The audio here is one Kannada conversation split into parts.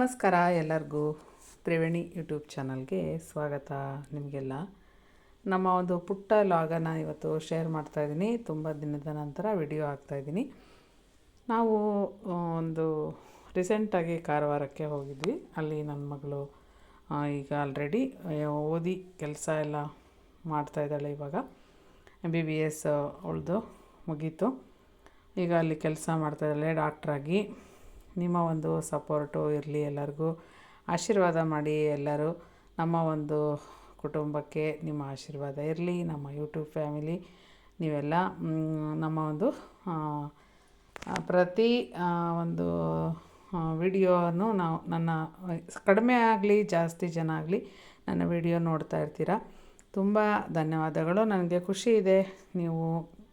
ನಮಸ್ಕಾರ ಎಲ್ಲರಿಗೂ. ತ್ರಿವೇಣಿ ಯೂಟ್ಯೂಬ್ ಚಾನಲ್ಗೆ ಸ್ವಾಗತ ನಿಮಗೆಲ್ಲ. ನಮ್ಮ ಒಂದು ಪುಟ್ಟ ಲಾಗನ ಇವತ್ತು ಶೇರ್ ಮಾಡ್ತಾಯಿದ್ದೀನಿ ತುಂಬ ದಿನದ ನಂತರ ವಿಡಿಯೋ ಹಾಕ್ತಾಯಿದ್ದೀನಿ ನಾವು ಒಂದು ರೀಸೆಂಟಾಗಿ ಕಾರವಾರಕ್ಕೆ ಹೋಗಿದ್ವಿ. ಅಲ್ಲಿ ನನ್ನ ಮಗಳು ಈಗ ಆಲ್ರೆಡಿ ಓದಿ ಕೆಲಸ ಎಲ್ಲ ಮಾಡ್ತಾ ಇದ್ದಾಳೆ ಇವಾಗ. ಎಂ ಬಿ ಬಿ ಎಸ್ ಉಳಿದು ಮುಗೀತು. ಈಗ ಅಲ್ಲಿ ಕೆಲಸ ಮಾಡ್ತಾಯಿದ್ದಾಳೆ ಡಾಕ್ಟ್ರಾಗಿ ನಿಮ್ಮ ಒಂದು ಸಪೋರ್ಟು ಇರಲಿ ಎಲ್ಲರಿಗೂ. ಆಶೀರ್ವಾದ ಮಾಡಿ ಎಲ್ಲರೂ. ನಮ್ಮ ಒಂದು ಕುಟುಂಬಕ್ಕೆ ನಿಮ್ಮ ಆಶೀರ್ವಾದ ಇರಲಿ, ನಮ್ಮ ಯೂಟ್ಯೂಬ್ ಫ್ಯಾಮಿಲಿ ನೀವೆಲ್ಲ ನಮ್ಮ ಒಂದು ಪ್ರತಿ ಒಂದು ವಿಡಿಯೋನು ನಾವು ನನ್ನ, ಕಡಿಮೆ ಆಗಲಿ, ಜಾಸ್ತಿ ಜನ ಆಗಲಿ ನನ್ನ ವಿಡಿಯೋ ನೋಡ್ತಾ ಇರ್ತೀರ. ತುಂಬ ಧನ್ಯವಾದಗಳು. ನನಗೆ ಖುಷಿ ಇದೆ. ನೀವು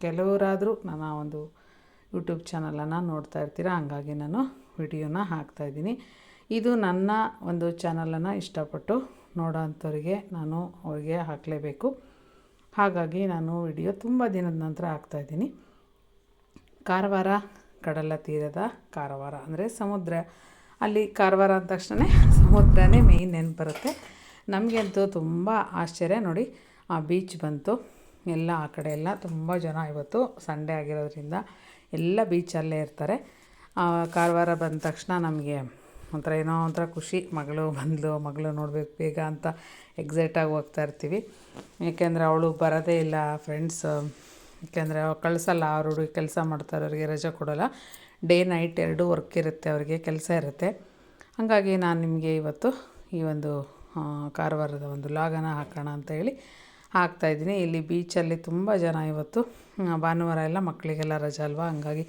ಕೆಲವರಾದರೂ ನನ್ನ ಒಂದು ಯೂಟ್ಯೂಬ್ ಚಾನಲನ್ನು ನೋಡ್ತಾ ಇರ್ತೀರ, ಹಂಗಾಗಿ ನಾನು ವಿಡಿಯೋನ ಹಾಕ್ತಾಯಿದ್ದೀನಿ ಇದು ನನ್ನ ಒಂದು ಚಾನಲನ್ನು ಇಷ್ಟಪಟ್ಟು ನೋಡೋ ನಾನು ಅವ್ರಿಗೆ ಹಾಕಲೇಬೇಕು. ಹಾಗಾಗಿ ನಾನು ವಿಡಿಯೋ ತುಂಬ ದಿನದ ನಂತರ ಹಾಕ್ತಾಯಿದ್ದೀನಿ ಕಾರವಾರ, ಕಡಲ ತೀರದ ಕಾರವಾರ ಅಂದರೆ ಸಮುದ್ರ. ಅಲ್ಲಿ ಕಾರವಾರ ಅಂದ ತಕ್ಷಣ ಸಮುದ್ರನೇ ಮೇಯ್ನ್ ನೆನಪು ಬರುತ್ತೆ ನಮಗಂತೂ ತುಂಬ ಆಶ್ಚರ್ಯ. ನೋಡಿ, ಆ ಬೀಚ್ ಬಂತು. ಎಲ್ಲ ಆ ಕಡೆ ಎಲ್ಲ ತುಂಬ ಜನ ಇವತ್ತು ಸಂಡೇ ಆಗಿರೋದ್ರಿಂದ ಎಲ್ಲ ಬೀಚಲ್ಲೇ ಇರ್ತಾರೆ. ಕಾರವಾರ ಬಂದ ತಕ್ಷಣ ನಮಗೆ ಒಂಥರ ಏನೋ ಒಂಥರ ಖುಷಿ. ಮಗಳು ಬಂದಳು ಮಗಳು ನೋಡಬೇಕು, ಬೇಗ ಅಂತ ಎಕ್ಸೈಟಾಗಿ ಹೋಗ್ತಾ ಇರ್ತೀವಿ. ಏಕೆಂದರೆ ಅವಳು ಬರೋದೇ ಇಲ್ಲ ಫ್ರೆಂಡ್ಸ್ ಏಕೆಂದರೆ ಕಳಿಸಲ್ಲ ಅವ್ರ ಹುಡುಗಿ ಕೆಲಸ ಮಾಡ್ತಾರವ್ರಿಗೆ ರಜೆ ಕೊಡೋಲ್ಲ. ಡೇ ನೈಟ್ ಎರಡೂ ವರ್ಕ್ ಇರುತ್ತೆ, ಅವರಿಗೆ ಕೆಲಸ ಇರುತ್ತೆ. ಹಾಗಾಗಿ ನಾನು ನಿಮಗೆ ಇವತ್ತು ಈ ಒಂದು ಕಾರವಾರದ ಒಂದು ಲಾಗನ ಹಾಕೋಣ ಅಂತ ಹೇಳಿ ಹಾಕ್ತಾಯಿದ್ದೀನಿ ಇಲ್ಲಿ ಬೀಚಲ್ಲಿ ತುಂಬ ಜನ ಇವತ್ತು. ಭಾನುವಾರ ಎಲ್ಲ ಮಕ್ಕಳಿಗೆಲ್ಲ ರಜೆ ಅಲ್ವಾ? ಹಂಗಾಗಿ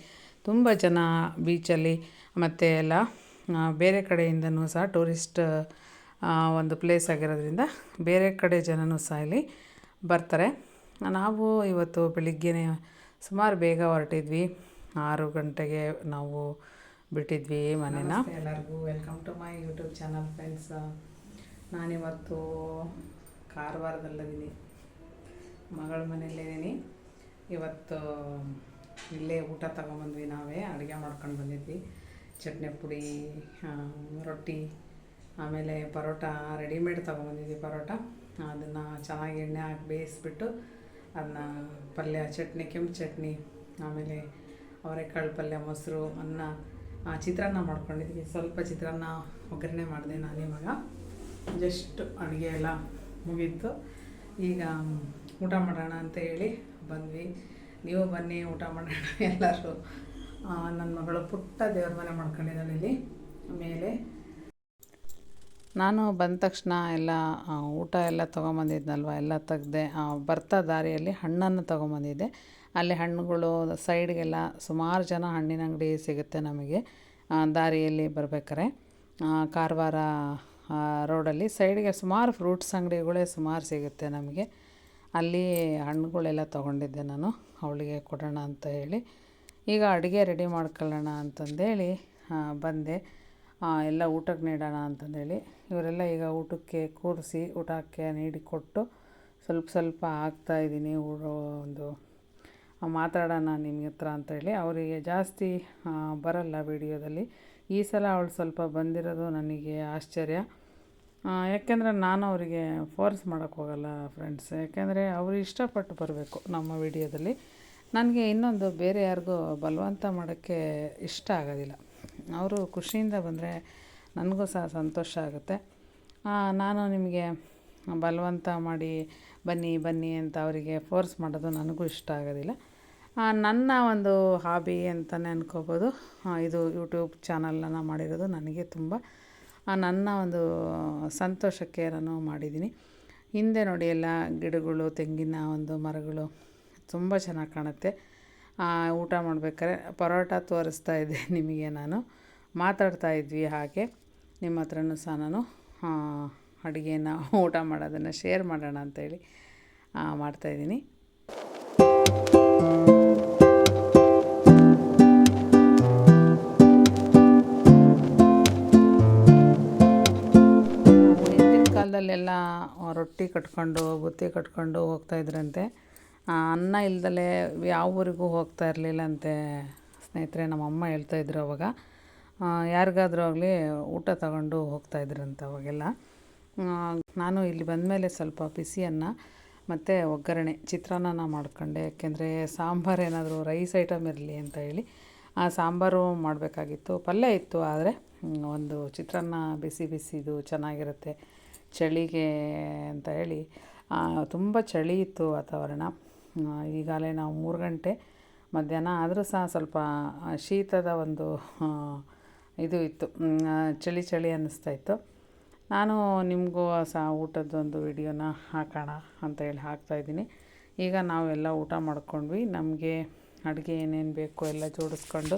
ತುಂಬ ಜನ ಬೀಚಲ್ಲಿ ಮತ್ತು ಎಲ್ಲ ಬೇರೆ ಕಡೆಯಿಂದನೂ ಸಹ ಟೂರಿಸ್ಟ್ ಒಂದು ಪ್ಲೇಸ್ ಆಗಿರೋದ್ರಿಂದ ಬೇರೆ ಕಡೆ ಜನನೂ ಸಹ ಇಲ್ಲಿ ಬರ್ತಾರೆ. ನಾವು ಇವತ್ತು ಬೆಳಿಗ್ಗೆನೇ ಸುಮಾರು ಬೇಗ ಹೊರಟಿದ್ವಿ. ಆರು ಗಂಟೆಗೆ ನಾವು ಬಿಟ್ಟಿದ್ವಿ ಮನೇನ. ಎಲ್ಲರಿಗೂ. Welcome to my YouTube channel friends ನಾನಿವತ್ತು ಕಾರವಾರದಲ್ಲಿದ್ದೀನಿ ಮಗಳ ಮನೇಲಿದ್ದೀನಿ ಇವತ್ತು ಇಲ್ಲೇ ಊಟ ತಗೊಂಬಂದ್ವಿ ನಾವೇ, ಅಡುಗೆ ಮಾಡ್ಕೊಂಡು ಬಂದಿದ್ವಿ. ಚಟ್ನಿ ಪುಡಿ ರೊಟ್ಟಿ, ಆಮೇಲೆ ಪರೋಟ, ರೆಡಿಮೇಡ್ ತೊಗೊಂಬಂದಿದ್ವಿ ಪರೋಟ. ಅದನ್ನು ಚೆನ್ನಾಗಿ ಎಣ್ಣೆ ಹಾಕಿ ಬೇಯಿಸ್ಬಿಟ್ಟು ಅದನ್ನ ಪಲ್ಯ, ಚಟ್ನಿ, ಕೆಂಪು ಚಟ್ನಿ, ಆಮೇಲೆ ಅವರೆಕಾಳು ಪಲ್ಯ, ಮೊಸರು, ಅನ್ನ ಚಿತ್ರಾನ್ನ ಮಾಡ್ಕೊಂಡಿದ್ವಿ. ಸ್ವಲ್ಪ ಚಿತ್ರಾನ್ನ ಒಗ್ಗರಣೆ ಮಾಡಿದೆ ನಾನೇ ಮಗ ಜಸ್ಟ್ ಅಡುಗೆ ಎಲ್ಲ ಮುಗೀತು. ಈಗ ಊಟ ಮಾಡೋಣ ಅಂತ ಹೇಳಿ ಬಂದ್ವಿ. ನೀವು ಬನ್ನಿ, ಊಟ ಮಾಡೋಣ ಎಲ್ಲರೂ. ನನ್ನ ಮಗಳು ಪುಟ್ಟ ದೇವ್ರ ಮನೆ ಮಾಡ್ಕೊಂಡಿದ್ದಾಳೆ ಇಲ್ಲಿ. ಮೇಲೆ. ನಾನು ಬಂದ ತಕ್ಷಣ ಎಲ್ಲ ಊಟ ಎಲ್ಲ ತೊಗೊಂಬಂದಿದ್ನಲ್ವ, ಎಲ್ಲ ತೆಗ್ದೆ ಬರ್ತಾ ದಾರಿಯಲ್ಲಿ ಹಣ್ಣನ್ನು ತೊಗೊಂಬಂದಿದ್ದೆ. ಅಲ್ಲಿ ಹಣ್ಣುಗಳು ಸೈಡ್ಗೆಲ್ಲ ಸುಮಾರು ಜನ ಹಣ್ಣಿನ ಅಂಗಡಿ ಸಿಗುತ್ತೆ ನಮಗೆ. ದಾರಿಯಲ್ಲಿ ಬರ್ಬೇಕಾರೆ. ಕಾರವಾರ ರೋಡಲ್ಲಿ ಸೈಡ್ಗೆ ಸುಮಾರು ಫ್ರೂಟ್ಸ್ ಅಂಗಡಿಗಳೇ ಸುಮಾರು ಸಿಗುತ್ತೆ ನಮಗೆ. ಅಲ್ಲಿ ಹಣ್ಣುಗಳೆಲ್ಲ ತೊಗೊಂಡಿದ್ದೆ ನಾನು. ಅವಳಿಗೆ ಕೊಡೋಣ ಅಂತ ಹೇಳಿ. ಈಗ ಅಡುಗೆ ರೆಡಿ ಮಾಡ್ಕೊಳ್ಳೋಣ ಅಂತಂದೇಳಿ ಬಂದೆ. ಎಲ್ಲ ಊಟಕ್ಕೆ ನೀಡೋಣ ಅಂತಂದೇಳಿ. ಇವರೆಲ್ಲ ಈಗ ಊಟಕ್ಕೆ ಕೂರಿಸಿ ಊಟಕ್ಕೆ ನೀಡಿ ಕೊಟ್ಟು ಸ್ವಲ್ಪ ಸ್ವಲ್ಪ ಹಾಕ್ತಾಯಿದ್ದೀನಿ ಒಂದು ಆ, ಮಾತಾಡೋಣ ನಿಮ್ಮ ಹತ್ರ ಅಂತೇಳಿ. ಅವರಿಗೆ ಜಾಸ್ತಿ ಬರಲ್ಲ ವಿಡಿಯೋದಲ್ಲಿ. ಈ ಸಲ ಅವಳು ಸ್ವಲ್ಪ ಬಂದಿರೋದು ನನಗೆ ಆಶ್ಚರ್ಯ. ಯಾಕೆಂದರೆ ನಾನು ಅವರಿಗೆ ಫೋರ್ಸ್ ಮಾಡೋಕ್ಕೆ ಹೋಗಲ್ಲ ಫ್ರೆಂಡ್ಸ್ ಯಾಕೆಂದರೆ ಅವರು ಇಷ್ಟಪಟ್ಟು ಬರಬೇಕು ನಮ್ಮ ವಿಡಿಯೋದಲ್ಲಿ. ನನಗೆ ಇನ್ನೊಂದು ಬೇರೆ ಯಾರಿಗೂ ಬಲವಂತ ಮಾಡೋಕ್ಕೆ ಇಷ್ಟ ಆಗೋದಿಲ್ಲ. ಅವರು ಖುಷಿಯಿಂದ ಬಂದರೆ ನನಗೂ ಸಹ ಸಂತೋಷ ಆಗುತ್ತೆ. ನಾನು ನಿಮಗೆ ಬಲವಂತ ಮಾಡಿ ಬನ್ನಿ ಬನ್ನಿ ಅಂತ ಅವರಿಗೆ ಫೋರ್ಸ್ ಮಾಡೋದು ನನಗೂ ಇಷ್ಟ ಆಗೋದಿಲ್ಲ. ನನ್ನ ಒಂದು ಹಾಬಿ ಅಂತಲೇ ಅನ್ಕೋಬೋದು. ಇದು ಯೂಟ್ಯೂಬ್ ಚಾನಲನ್ನು ಮಾಡಿರೋದು ನನಗೆ ತುಂಬ ನನ್ನ ಒಂದು ಸಂತೋಷಕ್ಕೆ ನಾನು ಮಾಡಿದ್ದೀನಿ. ಹಿಂದೆ ನೋಡಿ ಎಲ್ಲ ಗಿಡಗಳು, ತೆಂಗಿನ ಒಂದು ಮರಗಳು ತುಂಬ ಚೆನ್ನಾಗಿ ಕಾಣುತ್ತೆ. ಊಟ ಮಾಡ್ಬೇಕಾದ್ರೆ ಪರೋಟ ತೋರಿಸ್ತಾ ಇದ್ದೆ ನಿಮಗೆ ನಾನು. ಮಾತಾಡ್ತಾ ಇದ್ವಿ ಹಾಗೆ. ನಿಮ್ಮ ಹತ್ರನೂ ಸಹ ನಾನು ಅಡುಗೆನ, ಊಟ ಮಾಡೋದನ್ನು ಶೇರ್ ಮಾಡೋಣ ಅಂತೇಳಿ ಮಾಡ್ತಾಯಿದ್ದೀನಿ ರೊಟ್ಟಿ ಕಟ್ಕೊಂಡು, ಬುತ್ತಿ ಕಟ್ಕೊಂಡು ಹೋಗ್ತಾಯಿದ್ರಂತೆ ಅನ್ನ ಇಲ್ದಲೇ ಯಾವ ಊರಿಗೂ ಹೋಗ್ತಾ ಇರಲಿಲ್ಲ ಅಂತೆ ಸ್ನೇಹಿತರೆ, ನಮ್ಮಮ್ಮ ಹೇಳ್ತಾಯಿದ್ರು ಅವಾಗ. ಯಾರಿಗಾದ್ರೂ ಆಗಲಿ ಊಟ ತಗೊಂಡು ಹೋಗ್ತಾಯಿದ್ರಂತೆ ಅವಾಗೆಲ್ಲ. ನಾನು ಇಲ್ಲಿ ಬಂದಮೇಲೆ ಸ್ವಲ್ಪ ಬಿಸಿಯನ್ನು ಮತ್ತು ಒಗ್ಗರಣೆ ಚಿತ್ರಾನ್ನ ಮಾಡ್ಕೊಂಡೆ. ಯಾಕೆಂದರೆ ಸಾಂಬಾರು ಏನಾದರೂ ರೈಸ್ ಐಟಮ್ ಇರಲಿ ಅಂತ ಹೇಳಿ ಆ ಸಾಂಬಾರು ಮಾಡಬೇಕಾಗಿತ್ತು. ಪಲ್ಯ ಇತ್ತು, ಆದರೆ ಒಂದು ಚಿತ್ರಾನ್ನ ಬಿಸಿ ಬಿಸಿದು ಚೆನ್ನಾಗಿರುತ್ತೆ. ಚಳಿಗೆ ಅಂತ ಹೇಳಿ ತುಂಬ ಚಳಿ ಇತ್ತು ವಾತಾವರಣ. ಈಗಾಗಲೇ ನಾವು ಮೂರು ಗಂಟೆ ಮಧ್ಯಾಹ್ನ, ಆದರೂ ಸಹ ಸ್ವಲ್ಪ ಶೀತದ ಒಂದು ಇದು ಇತ್ತು. ಚಳಿ ಚಳಿ ಅನ್ನಿಸ್ತಾ ಇತ್ತು. ನಾನು ನಿಮಗೂ ಸಹ ಊಟದ್ದೊಂದು ವಿಡಿಯೋನ ಹಾಕೋಣ ಅಂತ ಹೇಳಿ ಹಾಕ್ತಾಯಿದ್ದೀನಿ ಈಗ ನಾವೆಲ್ಲ ಊಟ ಮಾಡ್ಕೊಂಡ್ವಿ. ನಮಗೆ ಅಡುಗೆ ಏನೇನು ಬೇಕು ಎಲ್ಲ ಜೋಡಿಸ್ಕೊಂಡು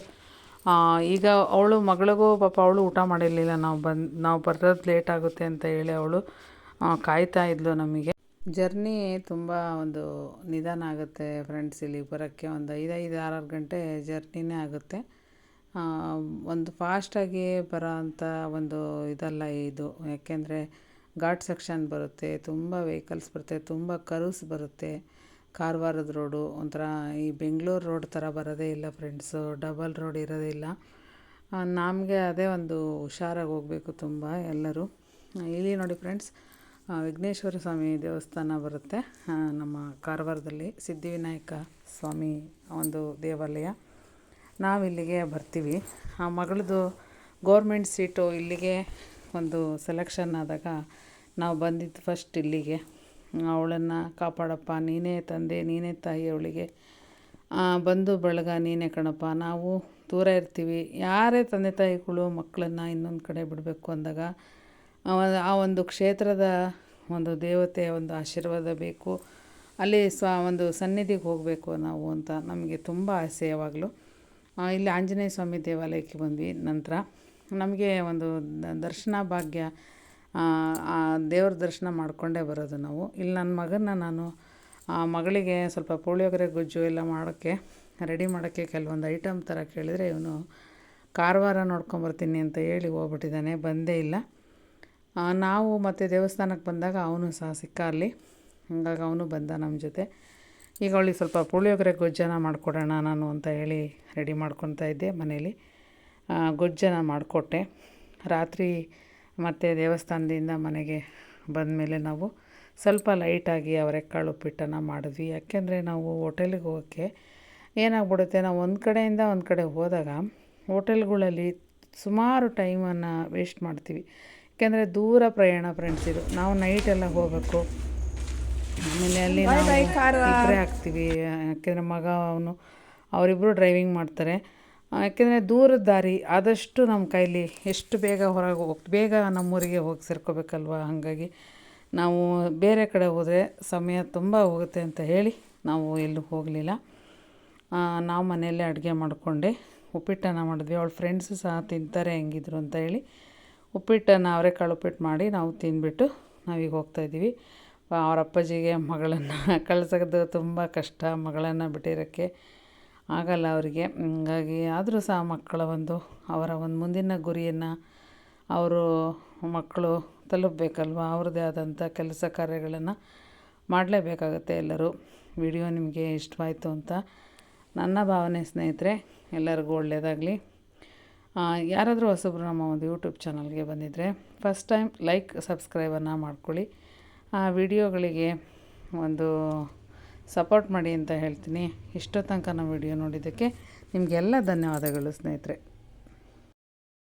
ಈಗ ಅವಳು ಮಗಳಿಗೂ ಪಾಪ ಅವಳು ಊಟ ಮಾಡಿರಲಿಲ್ಲ. ನಾವು ಬಂದು, ನಾವು ಬರೋದು ಲೇಟ್ ಆಗುತ್ತೆ ಅಂತ ಹೇಳಿ ಅವಳು ಕಾಯ್ತಾ ಇದ್ಲು ನಮಗೆ. ಜರ್ನಿ ತುಂಬ ಒಂದು ನಿಧಾನ ಆಗುತ್ತೆ ಫ್ರೆಂಡ್ಸ್ ಇಲ್ಲಿಗೆ ಬರೋಕ್ಕೆ. ಒಂದು ಐದೈದು ಆರಾರು ಆರು ಆರು ಗಂಟೆ ಜರ್ನಿನೇ ಆಗುತ್ತೆ. ಒಂದು ಫಾಸ್ಟಾಗಿ ಬರೋ ಅಂಥ ಒಂದು ಇದಲ್ಲ ಇದು. ಯಾಕೆಂದರೆ ಘಾಟ್ ಸೆಕ್ಷನ್ ಬರುತ್ತೆ, ತುಂಬ ವೆಹಿಕಲ್ಸ್ ಬರುತ್ತೆ, ತುಂಬ ಕರ್ವ್ಸ್ ಬರುತ್ತೆ. ಕಾರವಾರದ ರೋಡು, ಒಂಥರ ಈ ಬೆಂಗಳೂರು ರೋಡ್ ಥರ ಬರೋದೇ ಇಲ್ಲ ಫ್ರೆಂಡ್ಸು ಡಬಲ್ ರೋಡ್ ಇರೋದೇ ಇಲ್ಲ. ನಮಗೆ ಅದೇ ಒಂದು ಹುಷಾರಾಗಿ ಹೋಗಬೇಕು ತುಂಬ ಎಲ್ಲರೂ. ಇಲ್ಲಿ ನೋಡಿ ಫ್ರೆಂಡ್ಸ್ ವಿಘ್ನೇಶ್ವರ ಸ್ವಾಮಿ ದೇವಸ್ಥಾನ ಬರುತ್ತೆ ನಮ್ಮ ಕಾರವಾರದಲ್ಲಿ. ಸಿದ್ಧಿವಿನಾಯಕ ಸ್ವಾಮಿ ಒಂದು ದೇವಾಲಯ. ನಾವು ಇಲ್ಲಿಗೆ ಬರ್ತೀವಿ. ಆ ಮಗಳದು ಗೋರ್ಮೆಂಟ್ ಸೀಟು ಇಲ್ಲಿಗೆ ಒಂದು ಸೆಲೆಕ್ಷನ್ ಆದಾಗ ನಾವು ಬಂದಿದ್ದು ಫಸ್ಟ್ ಇಲ್ಲಿಗೆ. ಅವಳನ್ನು ಕಾಪಾಡಪ್ಪ, ನೀನೇ ತಂದೆ, ನೀನೇ ತಾಯಿ ಅವಳಿಗೆ. ಬಂದು ಬಳಗ, ನೀನೇ ಕಣಪ್ಪ, ನಾವು ದೂರ ಇರ್ತೀವಿ. ಯಾರೇ ತಂದೆ ತಾಯಿಗಳು ಮಕ್ಕಳನ್ನು ಇನ್ನೊಂದು ಕಡೆ ಬಿಡಬೇಕು ಅಂದಾಗ ಆ ಒಂದು- ಕ್ಷೇತ್ರದ ಒಂದು ದೇವತೆಯ ಒಂದು ಆಶೀರ್ವಾದ ಬೇಕು. ಅಲ್ಲಿ ಸ್ವ ಒಂದು ಸನ್ನಿಧಿಗೆ ಹೋಗಬೇಕು ನಾವು ಅಂತ ನಮಗೆ ತುಂಬ ಆಸೆ ಯಾವಾಗಲೂ. ಇಲ್ಲಿ ಆಂಜನೇಯ ಸ್ವಾಮಿ ದೇವಾಲಯಕ್ಕೆ ಬಂದ್ವಿ ನಂತರ. ನಮಗೆ ಒಂದು ದರ್ಶನ ಭಾಗ್ಯ ಆ, ದೇವ್ರ ದರ್ಶನ ಮಾಡಿಕೊಂಡೇ ಬರೋದು ನಾವು. ಇಲ್ಲಿ ನನ್ನ ಮಗನ ನಾನು ಆ ಮಗಳಿಗೆ ಸ್ವಲ್ಪ ಪುಳಿಯೋಗರೆ ಗೊಜ್ಜು ಎಲ್ಲ ಮಾಡೋಕ್ಕೆ ರೆಡಿ ಮಾಡೋಕ್ಕೆ ಕೆಲವೊಂದು ಐಟಮ್ ಥರ ಕೇಳಿದರೆ ಇವನು ಕಾರವಾರ ನೋಡ್ಕೊಂಬರ್ತೀನಿ ಅಂತ ಹೇಳಿ ಹೋಗ್ಬಿಟ್ಟಿದ್ದಾನೆ ಬಂದೇ ಇಲ್ಲ. ನಾವು ಮತ್ತು ದೇವಸ್ಥಾನಕ್ಕೆ ಬಂದಾಗ ಅವನು ಸಹ ಸಿಕ್ಕ ಅಲ್ಲಿ. ಹಂಗಾಗಿ ಅವನು ಬಂದ ನಮ್ಮ ಜೊತೆ. ಈಗ ಅವಳಿಗೆ ಸ್ವಲ್ಪ ಪುಳಿಯೋಗರೆ ಗೊಜ್ಜನ ಮಾಡಿಕೊಡೋಣ ನಾನು ಅಂತ ಹೇಳಿ ರೆಡಿ ಮಾಡ್ಕೊತಾ ಇದ್ದೆ ಮನೇಲಿ. ಗೊಜ್ಜನ ಮಾಡಿಕೊಟ್ಟೆ. ರಾತ್ರಿ ಮತ್ತು ದೇವಸ್ಥಾನದಿಂದ ಮನೆಗೆ ಬಂದಮೇಲೆ ನಾವು ಸ್ವಲ್ಪ ಲೈಟಾಗಿ ಅವರೆಕಾಳು ಉಪ್ಪಿಟ್ಟನ್ನು ಮಾಡಿದ್ವಿ. ಯಾಕೆಂದರೆ ನಾವು ಹೋಟೆಲಿಗೆ ಹೋಗೋಕ್ಕೆ ಏನಾಗ್ಬಿಡುತ್ತೆ ನಾವು ಒಂದು ಕಡೆಯಿಂದ ಒಂದು ಕಡೆ ಹೋದಾಗ ಹೋಟೆಲ್ಗಳಲ್ಲಿ ಸುಮಾರು ಟೈಮನ್ನು ವೇಸ್ಟ್ ಮಾಡ್ತೀವಿ. ಯಾಕೆಂದರೆ ದೂರ ಪ್ರಯಾಣ ಫ್ರೆಂಡ್ಸ್ ಇದು. ನಾವು ನೈಟೆಲ್ಲ ಹೋಗಬೇಕು ಆಮೇಲೆ ಅಲ್ಲಿ ನಾವು ಇಬ್ಬರೇ ಆಗ್ತೀವಿ. ಯಾಕೆಂದರೆ ಮಗ ಅವನು ಅವರಿಬ್ಬರು ಡ್ರೈವಿಂಗ್ ಮಾಡ್ತಾರೆ. ಯಾಕೆಂದರೆ ದೂರದ ದಾರಿ ಆದಷ್ಟು ನಮ್ಮ ಕೈಲಿ ಎಷ್ಟು ಬೇಗ ಹೊರಗೆ ಹೋಗಿ ಬೇಗ ನಮ್ಮೂರಿಗೆ ಹೋಗಿ ಸೇರ್ಕೋಬೇಕಲ್ವ? ಹಾಗಾಗಿ ನಾವು ಬೇರೆ ಕಡೆ ಹೋದರೆ ಸಮಯ ತುಂಬ ಹೋಗುತ್ತೆ ಅಂತ ಹೇಳಿ ನಾವು ಎಲ್ಲೂ ಹೋಗಲಿಲ್ಲ. ನಾವು ಮನೆಯಲ್ಲೇ ಅಡುಗೆ ಮಾಡಿಕೊಂಡೆ. ಉಪ್ಪಿಟ್ಟನ್ನು ಮಾಡಿದ್ವಿ. ಅವಳ ಫ್ರೆಂಡ್ಸು ಸಹ ತಿಂತಾರೆ ಹೆಂಗಿದ್ರು ಅಂತ ಹೇಳಿ ಉಪ್ಪಿಟ್ಟನ್ನು ಅವರೆಕಾಳು ಉಪ್ಪಿಟ್ಟು ಮಾಡಿ ನಾವು ತಿಂದ್ಬಿಟ್ಟು ನಾವೀಗ ಹೋಗ್ತಾಯಿದ್ದೀವಿ ಅವರ ಅಪ್ಪಾಜಿಗೆ ಮಗಳನ್ನು ಕಳ್ಸೋದು ತುಂಬ ಕಷ್ಟ ಮಗಳನ್ನು ಬಿಟ್ಟಿರೋಕ್ಕೆ. ಆಗಲ್ಲ ಅವರಿಗೆ. ಹಾಗಾಗಿ ಆದರೂ ಸಹ ಮಕ್ಕಳ ಒಂದು ಅವರ ಒಂದು ಮುಂದಿನ ಗುರಿಯನ್ನು ಅವರು ಮಕ್ಕಳು ತಲುಪಬೇಕಲ್ವ? ಅವ್ರದ್ದೇ ಆದಂಥ ಕೆಲಸ ಕಾರ್ಯಗಳನ್ನು ಮಾಡಲೇಬೇಕಾಗತ್ತೆ ಎಲ್ಲರೂ. ವಿಡಿಯೋ ನಿಮಗೆ ಇಷ್ಟವಾಯಿತು ಅಂತ ನನ್ನ ಭಾವನೆ ಸ್ನೇಹಿತರೆ, ಎಲ್ಲರಿಗೂ ಒಳ್ಳೆಯದಾಗಲಿ. ಯಾರಾದರೂ ಹೊಸಬ್ರು ನಮ್ಮ ಒಂದು ಯೂಟ್ಯೂಬ್ ಚಾನಲ್ಗೆ ಬಂದಿದ್ದರೆ ಫಸ್ಟ್ ಟೈಮ್ ಲೈಕ್ ಸಬ್ಸ್ಕ್ರೈಬನ್ನು ಮಾಡ್ಕೊಳ್ಳಿ. ಆ, ವಿಡಿಯೋಗಳಿಗೆ ಒಂದು ಸಪೋರ್ಟ್ ಮಾಡಿ ಅಂತ ಹೇಳ್ತೀನಿ. ಇಷ್ಟೋ ತನಕ ನಮ್ಮ ವಿಡಿಯೋ ನೋಡಿದ್ದಕ್ಕೆ ನಿಮಗೆಲ್ಲ ಧನ್ಯವಾದಗಳು ಸ್ನೇಹಿತರೆ.